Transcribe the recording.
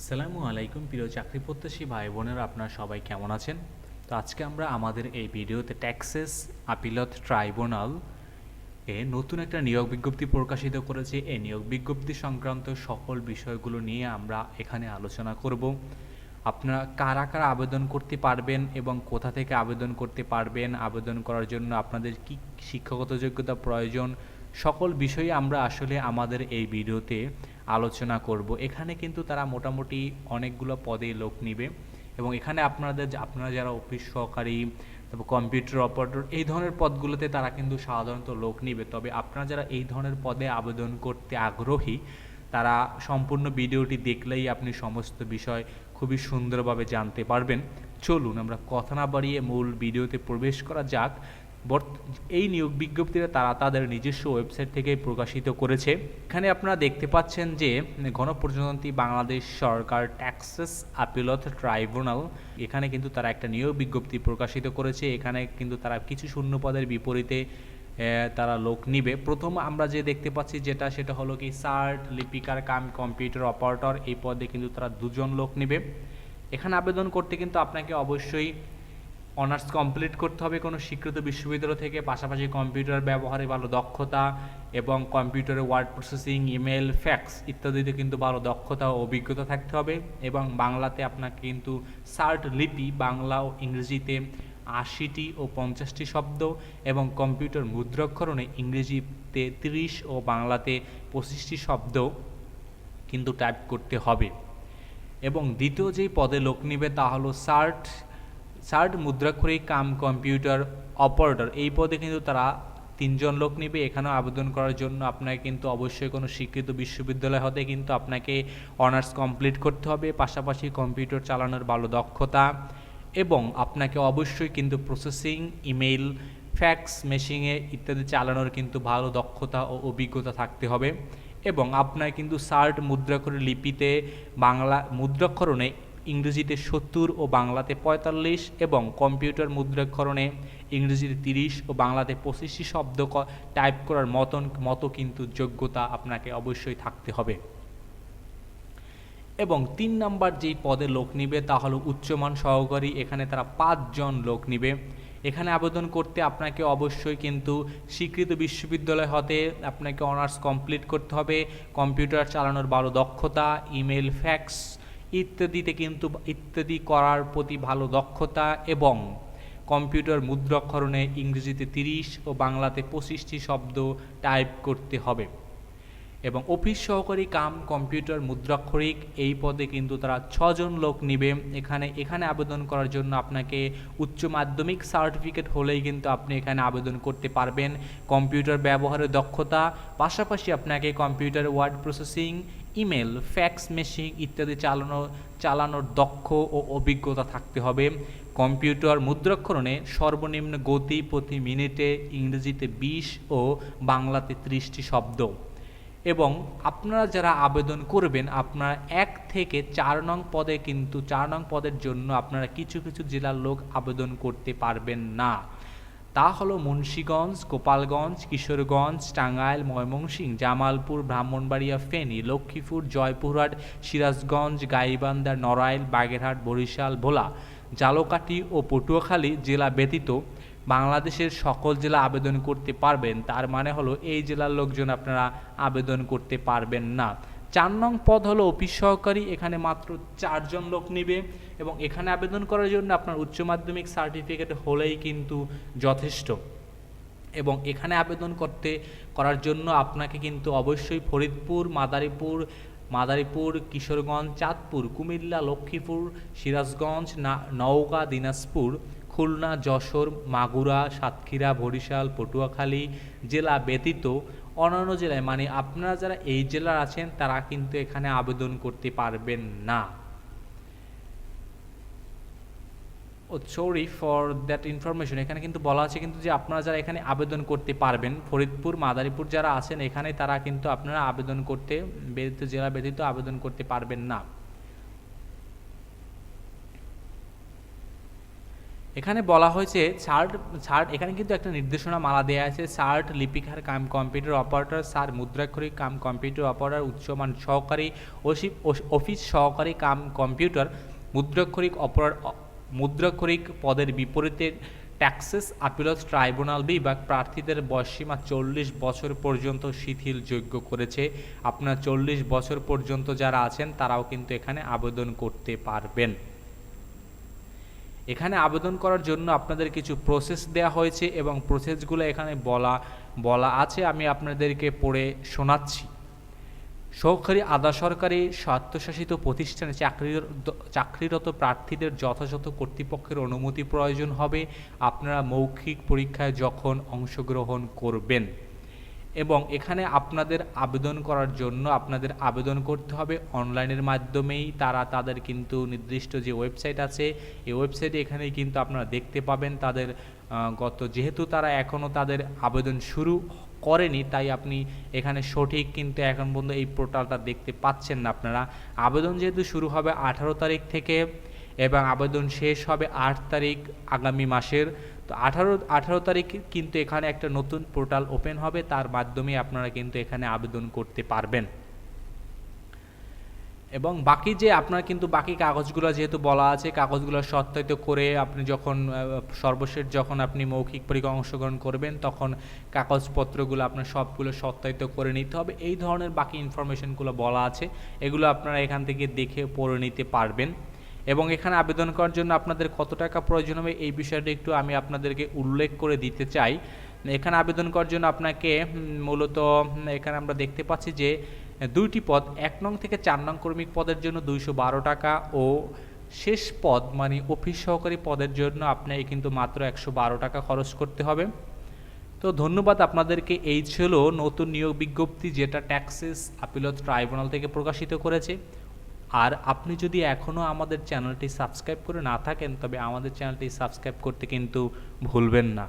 আসসালামু আলাইকুম, প্রিয় চাকরি প্রত্যাশী ভাই বোনেরা, আপনারা সবাই কেমন আছেন? তো আজকে আমরা আমাদের এই ভিডিওতে ট্যাক্সেস আপিলত ট্রাইব্যুনাল এ নতুন একটা নিয়োগ বিজ্ঞপ্তি প্রকাশিত করেছে। এই নিয়োগ বিজ্ঞপ্তি সংক্রান্ত সকল বিষয়গুলো নিয়ে আমরা এখানে আলোচনা করব। আপনারা কারা কারা আবেদন করতে পারবেন এবং কোথা থেকে আবেদন করতে পারবেন, আবেদন করার জন্য আপনাদের কি শিক্ষাগত যোগ্যতা প্রয়োজন, সকল বিষয়ে আমরা আসলে আমাদের এই ভিডিওতে আলোচনা করব। এখানে কিন্তু তারা মোটামুটি অনেকগুলো পদে লোক নিবে এবং এখানে আপনাদের আপনারা যারা অফিস সহকারী, তারপর কম্পিউটার অপারেটর এই ধরনের পদগুলোতে তারা কিন্তু সাধারণত লোক নিবে। তবে আপনারা যারা এই ধরনের পদে আবেদন করতে আগ্রহী, তারা সম্পূর্ণ ভিডিওটি দেখলেই আপনি সমস্ত বিষয় খুবই সুন্দরভাবে জানতে পারবেন। চলুন আমরা কথা না বাড়িয়ে মূল ভিডিওতে প্রবেশ করা যাক। এই নিয়োগ বিজ্ঞপ্তিটা তারা তাদের নিজস্ব ওয়েবসাইট থেকে প্রকাশিত করেছে। এখানে আপনারা দেখতে পাচ্ছেন যে, গণপ্রজাতন্ত্রী বাংলাদেশ সরকার ট্যাক্সেস আপিলত ট্রাইব্যুনাল এখানে কিন্তু তারা একটা নিয়োগ বিজ্ঞপ্তি প্রকাশিত করেছে। এখানে কিন্তু তারা কিছু শূন্য পদের বিপরীতে তারা লোক নিবে। প্রথম আমরা যে দেখতে পাচ্ছি যেটা, সেটা হলো কি সার্ট লিপিকার কাম, কম্পিউটার অপারেটর, এই পদে কিন্তু তারা দুজন লোক নিবে। এখানে আবেদন করতে কিন্তু আপনাকে অবশ্যই অনার্স কমপ্লিট করতে হবে কোনো স্বীকৃত বিশ্ববিদ্যালয় থেকে, পাশাপাশি কম্পিউটার ব্যবহারে ভালো দক্ষতা এবং কম্পিউটারে ওয়ার্ড প্রসেসিং, ইমেল, ফ্যাক্স ইত্যাদিতে কিন্তু ভালো দক্ষতা ও অভিজ্ঞতা থাকতে হবে এবং বাংলাতে আপনাকে কিন্তু সার্ট লিপি বাংলা ও ইংরেজিতে আশিটি ও পঞ্চাশটি শব্দ এবং কম্পিউটার মুদ্রাক্ষরণে ইংরেজিতে তিরিশ ও বাংলাতে পঁচিশটি শব্দ কিন্তু টাইপ করতে হবে। এবং দ্বিতীয় যেই পদে লোক নিবে তা হলো সার্ট সার্ট মুদ্রাক্ষরিক কাম, কম্পিউটার, অপারেটর, এই পদে কিন্তু তারা তিনজন লোক নিবে। এখানেও আবেদন করার জন্য আপনাকে কিন্তু অবশ্যই কোনো স্বীকৃত বিশ্ববিদ্যালয় হতে কিন্তু আপনাকে অনার্স কমপ্লিট করতে হবে, পাশাপাশি কম্পিউটার চালানোর ভালো দক্ষতা এবং আপনাকে অবশ্যই কিন্তু প্রসেসিং, ইমেইল, ফ্যাক্স, মেশিনে ইত্যাদি চালানোর কিন্তু ভালো দক্ষতা ও অভিজ্ঞতা থাকতে হবে এবং আপনার কিন্তু সার্ট মুদ্রাক্ষরের লিপিতে বাংলা, মুদ্রাক্ষরণে ইংরেজিতে সত্তর ও বাংলাতে পঁয়তাল্লিশ এবং কম্পিউটার মুদ্রাক্ষরণে ইংরেজিতে তিরিশ ও বাংলাতে পঁচিশটি শব্দ টাইপ করার মতন, মতো কিন্তু যোগ্যতা আপনাকে অবশ্যই থাকতে হবে। এবং তিন নাম্বার যেই পদে লোক নিবে তা হলো উচ্চমান সহকারী, এখানে তারা পাঁচজন লোক নিবে। এখানে আবেদন করতে আপনাকে অবশ্যই কিন্তু স্বীকৃত বিশ্ববিদ্যালয় হতে আপনাকে অনার্স কমপ্লিট করতে হবে, কম্পিউটার চালানোর ভালো দক্ষতা, ইমেল, ফ্যাক্স ইত্যাদিতে কিন্তু ইত্যাদি করার প্রতি ভালো দক্ষতা এবং কম্পিউটার মুদ্রাক্ষরণে ইংরেজিতে তিরিশ ও বাংলাতে পঁচিশটি শব্দ টাইপ করতে হবে। এবং অফিস সহকারী কাম, কম্পিউটার, মুদ্রাক্ষরিক, এই পদে কিন্তু তারা ছজন লোক নিবে। এখানে এখানে আবেদন করার জন্য আপনাকে উচ্চ মাধ্যমিক সার্টিফিকেট হলেই কিন্তু আপনি এখানে আবেদন করতে পারবেন। কম্পিউটার ব্যবহারের দক্ষতা, পাশাপাশি আপনাকে computer, word processing, email, fax machine ইত্যাদি চালানো, চালানোর দক্ষ ও অভিজ্ঞতা থাকতে হবে। কম্পিউটার মুদ্রাক্ষরণে সর্বনিম্ন গতি প্রতি মিনিটে ইংরেজিতে বিশ ও বাংলাতে ত্রিশটি শব্দ। এবং আপনারা যারা আবেদন করবেন, আপনারা এক থেকে চার নং পদে কিন্তু, চার নং পদের জন্য আপনারা কিছু কিছু জেলার লোক আবেদন করতে পারবেন না। তা হলো মুন্সীগঞ্জ, গোপালগঞ্জ, কিশোরগঞ্জ, টাঙ্গাইল, ময়মনসিংহ, জামালপুর, ব্রাহ্মণবাড়িয়া, ফেনী, লক্ষ্মীপুর, জয়পুরহাট, সিরাজগঞ্জ, গাইবান্ধা, নড়াইল, বাগেরহাট, বরিশাল, ভোলা, জালকাঠি ও পটুয়াখালী জেলা ব্যতীত বাংলাদেশের সকল জেলা আবেদন করতে পারবেন। তার মানে হলো, এই জেলার লোকজন আপনারা আবেদন করতে পারবেন না। চার নং পদ হলো অফিস সহকারী, এখানে মাত্র চারজন লোক নেবে এবং এখানে আবেদন করার জন্য আপনার উচ্চ মাধ্যমিক সার্টিফিকেট হলেই কিন্তু যথেষ্ট। এবং এখানে আবেদন করতে, করার জন্য আপনাকে কিন্তু অবশ্যই ফরিদপুর, মাদারীপুর মাদারীপুর, কিশোরগঞ্জ, চাঁদপুর, কুমিল্লা, লক্ষ্মীপুর, সিরাজগঞ্জ, না- নওগাঁ, দিনাজপুর খুলনা, যশোর, মাগুরা, সাতক্ষীরা, বরিশাল, পটুয়াখালী জেলা ব্যতীত অন্যান্য জেলায়। মানে আপনারা যারা এই জেলার আছেন, তারা কিন্তু এখানে আবেদন করতে পারবেন না। ও সরি ফর দ্যাট ইনফরমেশন এখানে কিন্তু বলা আছে কিন্তু যে আপনারা যারা এখানে আবেদন করতে পারবেন, ফরিদপুর, মাদারীপুর যারা আছেন এখানে, তারা কিন্তু আপনারা আবেদন করতে ব্যতীত, জেলা ব্যতীত আবেদন করতে পারবেন না। এখানে বলা হয়েছে চার্ট চার্ট এখানে কিন্তু একটা নির্দেশনা মালা দেওয়া আছে চার্ট লিপিকার কাম কম্পিউটার অপারেটর সার মুদ্রাক্ষরিক কাম কম্পিউটার অপারেটর, উচ্চমান সহকারী অফিস সহকারী কাম কম্পিউটার, মুদ্রাক্ষরিক অপার মুদ্রাক্ষরিক পদের বিপরীতে ট্যাক্সেস, আপিলস, ট্রাইব্যুনাল বিভাগ প্রার্থীদের বয়সীমা চল্লিশ বছর পর্যন্ত শিথিল যোগ্য করেছে। আপনার চল্লিশ বছর পর্যন্ত যারা আছেন, তারাও কিন্তু এখানে আবেদন করতে পারবেন। এখানে আবেদন করার জন্য আপনাদের কিছু প্রসেস দেওয়া হয়েছে এবং প্রসেসগুলো এখানে বলা বলা আছে, আমি আপনাদেরকে পড়ে শোনাচ্ছি। সরকারি, আধা সরকারি, স্বায়ত্তশাসিত প্রতিষ্ঠানে চাকরিরত চাকরিরত প্রার্থীদের যথাযথ কর্তৃপক্ষের অনুমতি প্রয়োজন হবে। আপনারা মৌখিক পরীক্ষায় যখন অংশগ্রহণ করবেন। এবং এখানে আপনাদের আবেদন করার জন্য আপনাদের আবেদন করতে হবে অনলাইনের মাধ্যমেই। তারা তাদের কিন্তু নির্দিষ্ট যে ওয়েবসাইট আছে, এই ওয়েবসাইটে এখানে কিন্তু আপনারা দেখতে পাবেন তাদের গত যেহেতু তারা এখনও তাদের আবেদন শুরু করেনি, তাই আপনি এখানে সঠিক কিন্তু এখন পর্যন্ত এই পোর্টালটা দেখতে পাচ্ছেন না আপনারা। আবেদন যেহেতু শুরু হবে আঠারো তারিখ থেকে এবং আবেদন শেষ হবে আট তারিখ আগামী মাসের। তো আঠারো আঠারো তারিখ কিন্তু এখানে একটা নতুন পোর্টাল ওপেন হবে, তার মাধ্যমে আপনারা কিন্তু এখানে আবেদন করতে পারবেন। এবং বাকি যে আপনার কিন্তু বাকি কাগজগুলো যেহেতু বলা আছে, কাগজগুলো সত্যায়িত করে আপনি যখন সর্বশেষ যখন আপনি মৌখিক পরীক্ষা অংশগ্রহণ করবেন, তখন কাগজপত্রগুলো আপনার সবগুলো সত্যায়িত করে নিতে হবে। এই ধরনের বাকি ইনফরমেশনগুলো বলা আছে, এগুলো আপনারা এখান থেকে দেখে পড়ে নিতে পারবেন। এবং এখানে আবেদন করার জন্য আপনাদের কত টাকা প্রয়োজন হবে এই বিষয়টা একটু আমি আপনাদেরকে উল্লেখ করে দিতে চাই। এখানে আবেদন করার জন্য আপনাকে মূলত এখানে আমরা দেখতে পাচ্ছি যে দুইটি পদ, এক নং থেকে চার নং কর্মিক পদের জন্য দুইশো বারো টাকা ও শেষ পদ মানে অফিস সহকারী পদের জন্য আপনাকে কিন্তু মাত্র একশো বারো টাকা খরচ করতে হবে। তো ধন্যবাদ আপনাদেরকে। এই ছিল নতুন নিয়োগ বিজ্ঞপ্তি যেটা ট্যাক্সেস আপিলত ট্রাইব্যুনাল থেকে প্রকাশিত করেছে। আর আপনি যদি এখনও আমাদের চ্যানেলটি সাবস্ক্রাইব করে না থাকেন, তবে আমাদের চ্যানেলটি সাবস্ক্রাইব করতে কিন্তু ভুলবেন না।